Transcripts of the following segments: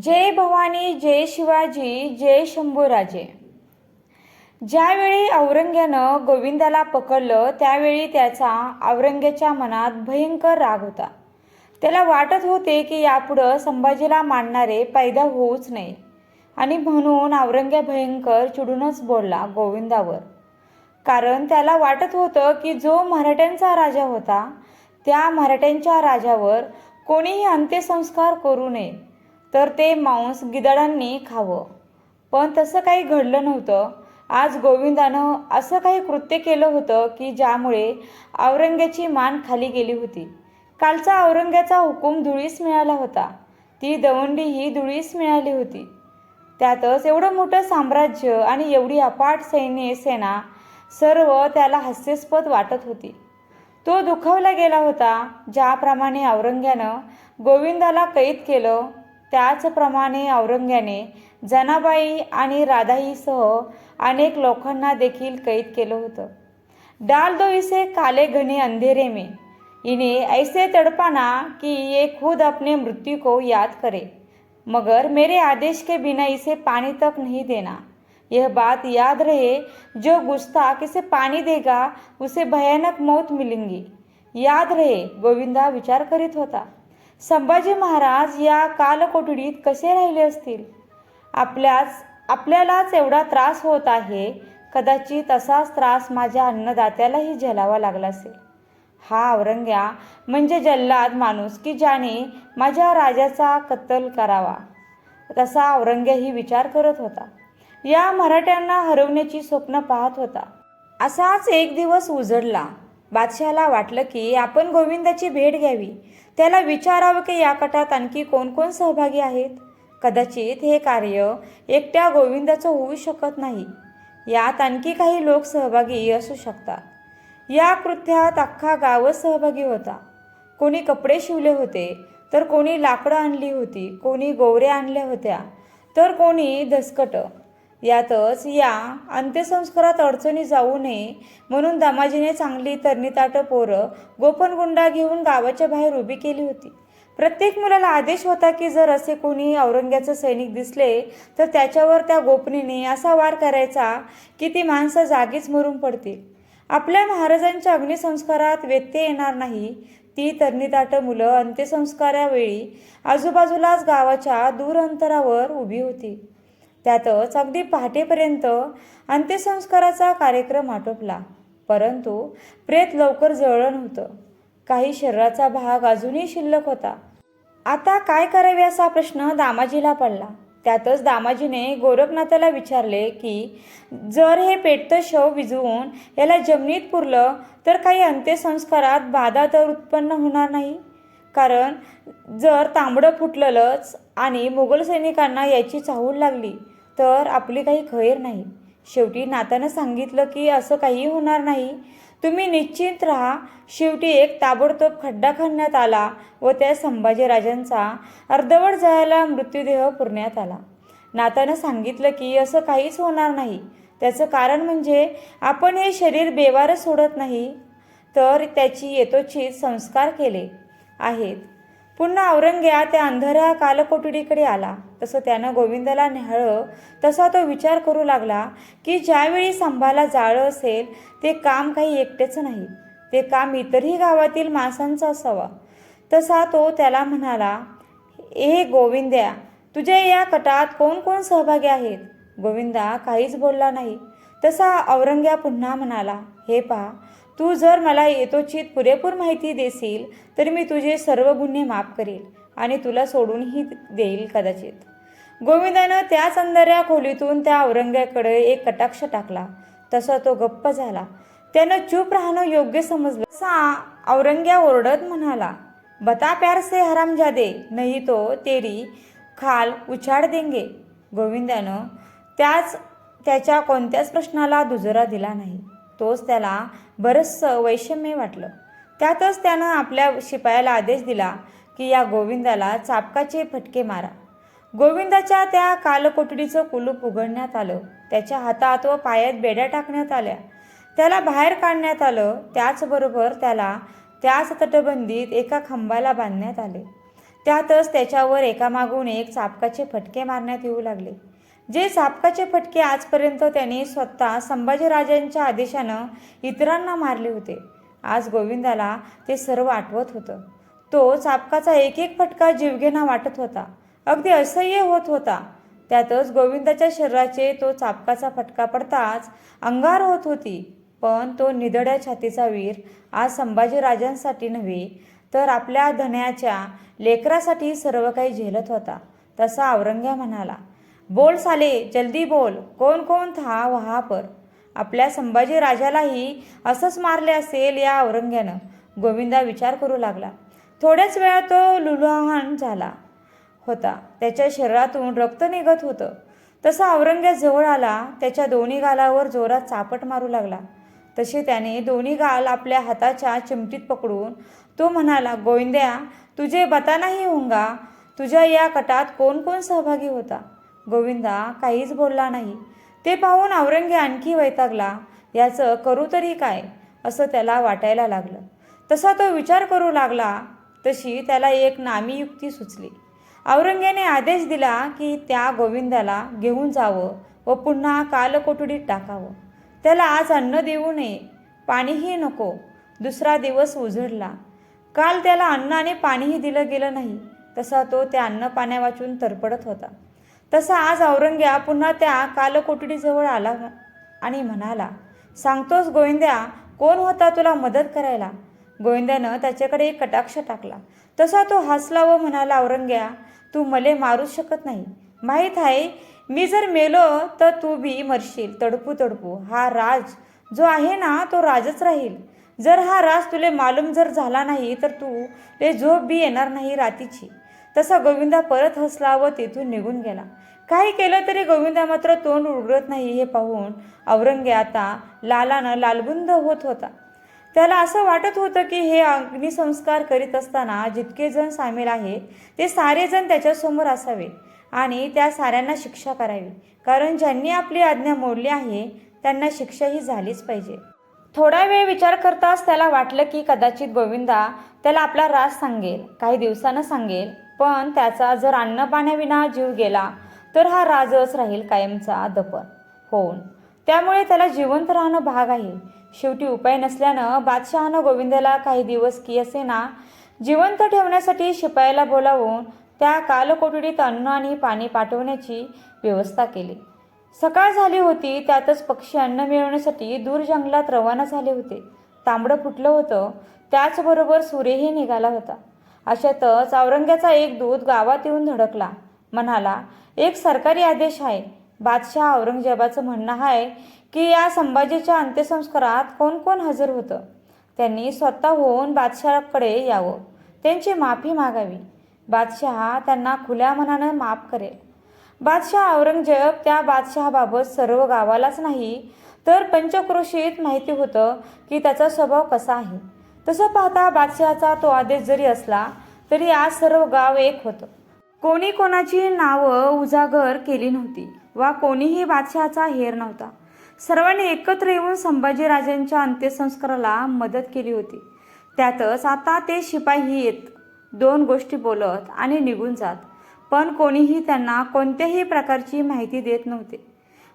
जय भवानी जय शिवाजी जय शंभूराजे. ज्यावेळी औरंग्यानं गोविंदाला पकडलं त्यावेळी त्याचा औरंग्याच्या मनात भयंकर राग होता. त्याला वाटत होते की यापुढं संभाजीला मानणारे पैदा होऊच नये. आणि म्हणून औरंग्या भयंकर चिडूनच बोलला गोविंदावर. कारण त्याला वाटत होतं की जो मराठ्यांचा राजा होता त्या मराठ्यांच्या राजावर कोणीही अंत्यसंस्कार करू नये. तर ते मांस गिधाडांनी खावं. पण तसं काही घडलं नव्हतं. आज गोविंदानं असं काही कृत्य केलं होतं की ज्यामुळे औरंग्याची मान खाली गेली होती. कालचा औरंग्याचा हुकूम धुळीस मिळाला होता. ती दवंडी ही धुळीस मिळाली होती. त्यातच एवढं मोठं साम्राज्य आणि एवढी अपाट सैन्य सेना सर्व त्याला हास्यास्पद वाटत होती. तो दुखावला गेला होता. ज्याप्रमाणे औरंग्यानं गोविंदाला कैद केलं त्याचप्रमाणे औरंग्याने जनाबाई आणि राधाईसह अनेक लोकांना देखील कैद केलं होतं. डाल दो इसे काले घने अंधेरे में. इन्हें ऐसे तड़पाना कि ये खुद अपने मृत्यु को याद करे. मगर मेरे आदेश के बिना इसे पानी तक नहीं देना. यह बात याद रहे जो गुस्ताख इसे पानी देगा उसे भयानक मौत मिलेंगी. याद रहे गोविंदा विचार करीत होता। संभाजी महाराज या कालकोठडीत कसे राहिले असतील? आपल्याच आपल्यालाच एवढा त्रास होत आहे. कदाचित असाच त्रास माझ्या अन्नदात्यालाही झेलावा लागला असेल. हा औरंग्या म्हणजे जल्लाद माणूस की ज्याने माझ्या राजाचा कत्तल करावा? तसा औरंग्याही विचार करत होता. या मराठ्यांना हरवण्याची स्वप्न पाहत होता. असाच एक दिवस उजडला. बादशहाला वाटलं की आपण गोविंदाची भेट घ्यावी. त्याला विचारावं की या कटात आणखी कोण कोण सहभागी आहेत? कदाचित हे कार्य एकट्या गोविंदाचं होऊ शकत नाही. यात आणखी काही लोक सहभागी असू शकतात. या कृत्यात अख्खा गावच सहभागी होता. कोणी कपडे शिवले होते तर कोणी लाकडं आणली होती कोणी गोवऱ्या आणल्या होत्या तर कोणी धसकटं यातच या अंत्यसंस्कारात अडचणी जाऊ नये म्हणून दामाजीने चांगली तरणीताट पोरं गोपनगुंडा घेऊन गावाच्या बाहेर उभी केली होती. प्रत्येक मुलाला आदेश होता की जर असे कोणी औरंग्याचे सैनिक दिसले तर त्याच्यावर त्या गोपनीने असा वार करायचा की ती माणसं जागीच मरून पडतील. आपल्या महाराजांच्या अग्निसंस्कारात व्यत्यय येणार नाही. ती तरणीताट मुलं अंत्यसंस्कारावेळी आजूबाजूलाच गावाच्या दूर अंतरावर उभी होती. त्यातच अगदी पहाटेपर्यंत अंत्यसंस्काराचा कार्यक्रम आटोपला. परंतु प्रेत लवकर जळण होतं काही शरीराचा भाग अजूनही शिल्लक होता. आता काय करावे असा प्रश्न दामाजीला पडला. त्यातच दामाजीने गोरखनाथाला विचारले की जर हे पेटतं शव विजवून याला जमिनीत पुरलं तर काही अंत्यसंस्कारात बाधा तर उत्पन्न होणार नाही? कारण जर तांबडं फुटलंच आणि मुघल सैनिकांना याची चाहूल लागली तर आपली काही खैर नाही. शेवटी नातानं सांगितलं की असं काही होणार नाही. तुम्ही निश्चित राहा. शेवटी एक ताबडतोब खड्डा खणण्यात आला व त्या संभाजीराजांचा अर्धवट जायला मृत्यूदेह पुरण्यात आला. नातानं सांगितलं की असं काहीच होणार नाही. त्याचं कारण म्हणजे आपण हे शरीर बेवारच सोडत नाही. तर त्याची येतोचित संस्कार केले आहेत. पुन्हा औरंग्या त्या अंधाऱ्या कालकोठडीकडे आला. तसं त्यानं गोविंदाला न्याहळं तसा तो विचार करू लागला की ज्यावेळी संभाला जाळं असेल ते काम काही एकटेचं नाही. ते काम इतरही गावातील माणसांचं असावं. तसा तो त्याला म्हणाला ए गोविंद्या तुझ्या या कटात कोण कोण सहभागी आहेत? गोविंदा काहीच बोलला नाही. तसा औरंग्या पुन्हा म्हणाला हे पहा तू जर मला येतोचित पुरेपूर माहिती देशील तर मी तुझे सर्व गुन्हे माफ करील आणि तुला सोडूनही देईल कदाचित. गोविंदानं त्याच अंधाऱ्या खोलीतून त्या औरंग्याकडे एक कटाक्ष टाकला. तसा तो गप्प झाला. त्यानं चूप राहणं योग्य समजलं. सा औरंग्या ओरडत म्हणाला बता प्यार से हरामजादे नाही तो तेरी खाल उछाड देंगे. गोविंदानं त्याच त्याच्या कोणत्याच प्रश्नाला दुजोरा दिला नाही. तोच त्याला बरंचसं वैषम्य वाटलं. त्यातच त्यानं आपल्या शिपायाला आदेश दिला की या गोविंदाला चापकाचे फटके मारा. गोविंदाच्या त्या कालकोठडीचं कुलूप उघडण्यात आलं. त्याच्या हातात व पायात बेड्या टाकण्यात आल्या. त्याला बाहेर काढण्यात आलं. त्याचबरोबर त्याला त्याच तटबंदीत एका खांबाला बांधण्यात आले. त्यातच त्याच्यावर एकामागून एक चापकाचे फटके मारण्यात येऊ लागले. जे चापकाचे फटके आजपर्यंत त्यांनी स्वतः संभाजीराजांच्या आदेशानं इतरांना मारले होते. आज गोविंदाला ते सर्व आठवत होतं. तो चापकाचा एक एक फटका जीवघेणा वाटत होता. अगदी असह्य होत होता. त्यातच गोविंदाच्या शरीराचे तो चापकाचा फटका पडताच अंगार होत होती. पण तो निधड्या छातीचा वीर आज संभाजीराजांसाठी नव्हे तर आपल्या धन्याच्या लेकरासाठी सर्व काही झेलत होता तसा औरंग्या म्हणाला. बोल साले जल्दी बोल. कोण कोण? था वहा पर. आपल्या संभाजी राजालाही असंच मारले असेल या औरंग्यानं. गोविंदा विचार करू लागला. थोड्याच वेळात तो लुलुहान झाला होता. त्याच्या शरीरातून रक्त निघत होतं. तसा औरंग्या जवळ आला त्याच्या दोन्ही गालावर जोरात चापट मारू लागला. तसे त्याने दोन्ही गाल आपल्या हाताच्या चिमटीत पकडून तो म्हणाला गोविंद्या तुझे बतानाही होंगा तुझ्या या कटात कोण कोण सहभागी होता? गोविंदा काहीच बोलला नाही. ते पाहून औरंगे आणखी वैतागला याचं करू तरी काय? असं त्याला वाटायला लागलं. तसा तो विचार करू लागला तशी त्याला एक नामी युक्ती सुचली. औरंगेने आदेश दिला की त्या गोविंदाला घेऊन जावं व पुन्हा कालकोठडीत टाकावं. त्याला आज अन्न देऊ नये पाणीही नको. दुसरा दिवस उजडला. काल त्याला अन्न आणि पाणीही दिलं गेलं नाही. तसा तो त्या अन्न पाण्या वाचून तरपडत होता. तसा आज औरंग्या पुन्हा त्या कालकोठडीजवळ आला आणि म्हणाला सांगतोस गोविंद्या कोण होता तुला मदत करायला? गोविंद्यानं त्याच्याकडे एक कटाक्ष टाकला. तसा तो हसला व म्हणाला औरंग्या तू मले मारूच शकत नाही. माहीत आहे मी जर मेलो तर तू बी मरशील. तडपू तडपू. हा राज जो आहे ना तो राजच राहील. जर हा राज तुले मालूम जर झाला नाही तर तू ले झोप बी येणार नाही रातीची. तसा गोविंदा परत हसला व तेथून निघून गेला. काही केलं तरी गोविंदा मात्र तोंड उघडत नाही हे पाहून औरंगे आता लालानं लालबुंद होत होता. त्याला असं वाटत होतं की हे अग्निसंस्कार करीत असताना जितके जण सामील आहेत ते सारेजण त्याच्यासमोर असावे आणि त्या साऱ्यांना शिक्षा करावी. कारण ज्यांनी आपली आज्ञा मोडली आहे त्यांना शिक्षा ही झालीच पाहिजे. थोडा वेळ विचार करताच त्याला वाटलं की कदाचित गोविंदा त्याला आपला राज सांगेल काही दिवसानं सांगेल. पण त्याचा जर अन्नपाण्याविना जीव गेला तर हा राजच राहील कायमचा दपन होऊन. त्यामुळे त्याला जिवंत राहणं भाग आहे. शेवटी उपाय नसल्यानं बादशहानं गोविंदाला काही दिवस की असेना जिवंत ठेवण्यासाठी शिपायाला बोलावून त्या कालकोठडीत अन्न आणि पाणी पाठवण्याची व्यवस्था केली. सकाळ झाली होती त्यातच पक्षी अन्न मिळवण्यासाठी दूर जंगलात रवाना झाले होते. तांबडं फुटलं होतं त्याचबरोबर सूर्यही निघाला होता. अशातच औरंग्याचा एक दूत गावात येऊन धडकला. म्हणाला एक सरकारी आदेश आहे. बादशाह औरंगजेबाचं म्हणणं आहे की या संभाजीच्या अंत्यसंस्कारात कोण कोण हजर होतं? त्यांनी स्वतः होऊन बादशाहकडे यावं. त्यांची माफी मागावी. बादशहा त्यांना खुल्या मनानं माफ करेल. बादशाह औरंगजेब त्या बादशहाबाबत सर्व गावालाच नाही तर पंचक्रोशीत माहिती होतं की त्याचा स्वभाव कसा आहे. तसं पाहता बादशहाचा तो आदेश जरी असला तरी आज सर्व गाव एक होतं. कोणी कोणाची नावं उजागर केली नव्हती वा कोणीही बादशहाचा हेर नव्हता. सर्वांनी एकत्र येऊन संभाजीराजांच्या अंत्यसंस्काराला मदत केली होती. त्यातच आता ते शिपाई येत दोन गोष्टी बोलत आणि निघून जात. पण कोणीही त्यांना कोणत्याही प्रकारची माहिती देत नव्हते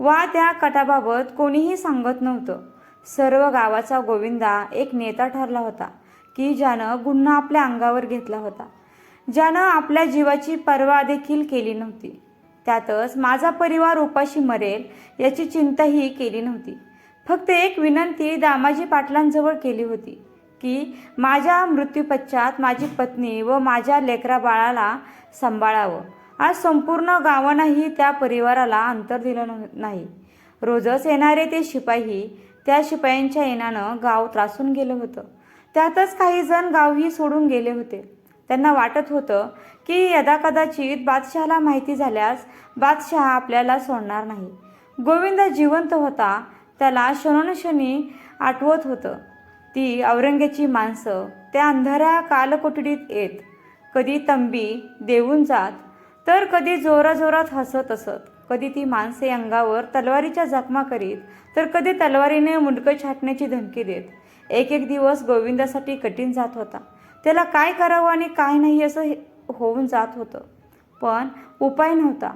वा त्या कटाबाबत कोणीही सांगत नव्हतं. सर्व गावाचा गोविंदा एक नेता ठरला होता की ज्यानं गुन्हा आपल्या अंगावर घेतला होता. ज्यानं आपल्या जीवाची पर्वा देखील केली नव्हती. त्यातच माझा परिवार उपाशी मरेल याची चिंताही केली नव्हती. फक्त एक विनंती दामाजी पाटलांजवळ केली होती की माझ्या मृत्यूपश्चात माझी पत्नी व माझ्या लेकरा बाळाला सांभाळावं. आज संपूर्ण गावांनाही त्या परिवाराला अंतर दिलं नाही. रोजच येणारे ते शिपाई त्या शिपायांच्या येण्यानं गाव त्रासून गेलं होतं. त्यातच काही जण गावही सोडून गेले होते. त्यांना वाटत होतं की यदाकदाचित बादशहाला माहिती झाल्यास बादशहा आपल्याला सोडणार नाही. गोविंद जिवंत होता त्याला क्षणोक्षणी आठवत होतं. ती औरंग्याची माणसं त्या अंधाऱ्या कालकोठडीत येत कधी तंबी देऊन जात तर कधी जोराजोरात हसत असत. कधी ती माणसे अंगावर तलवारीच्या जखमा करीत तर कधी तलवारीने मुंडकं छाटण्याची धमकी देत. एक एक दिवस गोविंदासाठी कठीण जात होता. त्याला काय करावं आणि काय नाही असं हे- होऊन जात होतं. पण उपाय नव्हता.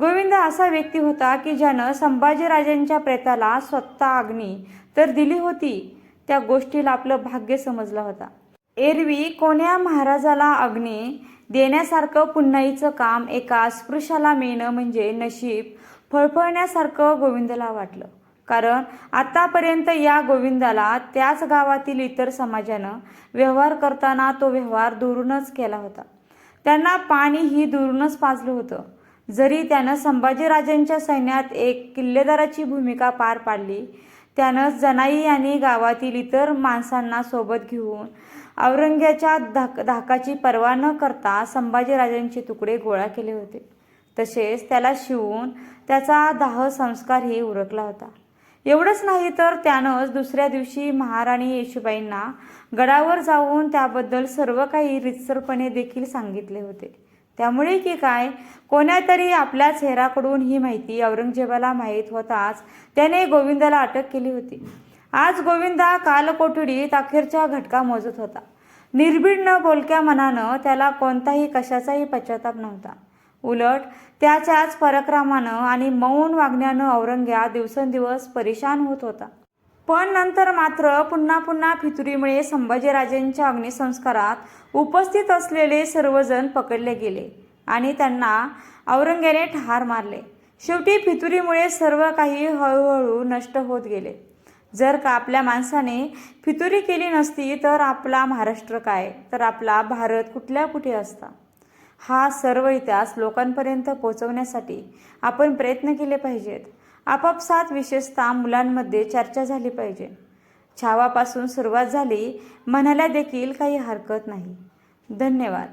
गोविंद असा व्यक्ती होता की ज्यानं संभाजीराजांच्या प्रेताला स्वतः अग्नी तर दिली होती. त्या गोष्टीला आपलं भाग्य समजला होता. एरवी कोण्या महाराजाला अग्नी देण्यासारखं पुन्हाईचं काम एका अस्पृश्याला मिळणं म्हणजे नशीब फळफळण्यासारखं गोविंदला वाटलं. कारण आतापर्यंत या गोविंदाला त्याच गावातील इतर समाजानं व्यवहार करताना तो व्यवहार दुरूनच केला होता. त्यांना पाणी ही दुरूनच पाजलं होतं. जरी त्यानं संभाजीराजांच्या सैन्यात एक किल्लेदाराची भूमिका पार पाडली त्यानं जनाई आणि गावातील इतर माणसांना सोबत घेऊन औरंग्याच्या धाक धाकाची पर्वा न करता संभाजीराजांचे तुकडे गोळा केले होते. तसेच त्याला शिवून त्याचा दाह संस्कारही उरकला होता. एवढंच नाही तर त्यानंच दुसऱ्या दिवशी महाराणी येशूबाईंना गडावर जाऊन त्याबद्दल सर्व काही रितसरपणे देखील सांगितले होते. त्यामुळे की काय? कोण्यातरी आपल्या चेहराकडून ही माहिती औरंगजेबाला माहीत होताच त्याने गोविंदाला अटक केली होती. आज गोविंदा कालकोठडीत अखेरच्या घटका मोजत होता. निर्भीड न बोलक्या मनानं त्याला कोणताही कशाचाही पश्चाताप नव्हता. उलट त्याच्याच पराक्रमानं आणि मौन वागण्यानं औरंग्या दिवसेंदिवस परेशान होत होता. पण नंतर मात्र पुन्हा पुन्हा फितुरीमुळे संभाजीराजेंच्या अग्निसंस्कारात उपस्थित असलेले सर्वजण पकडले गेले आणि त्यांना औरंग्याने ठार मारले. शेवटी फितुरीमुळे सर्व काही हळूहळू नष्ट होत गेले. जर का आपल्या माणसाने फितुरी केली नसती तर आपला महाराष्ट्र काय? तर आपला भारत कुठल्या कुठे असता? हा सर्व इतिहास लोकांपर्यंत पोहोचवण्यासाठी आपण प्रयत्न केले पाहिजेत. आपापसात विशेषतः मुलांमध्ये चर्चा झाली पाहिजे. छावापासून सुरुवात झाली म्हणायला देखील काही हरकत नाही. धन्यवाद.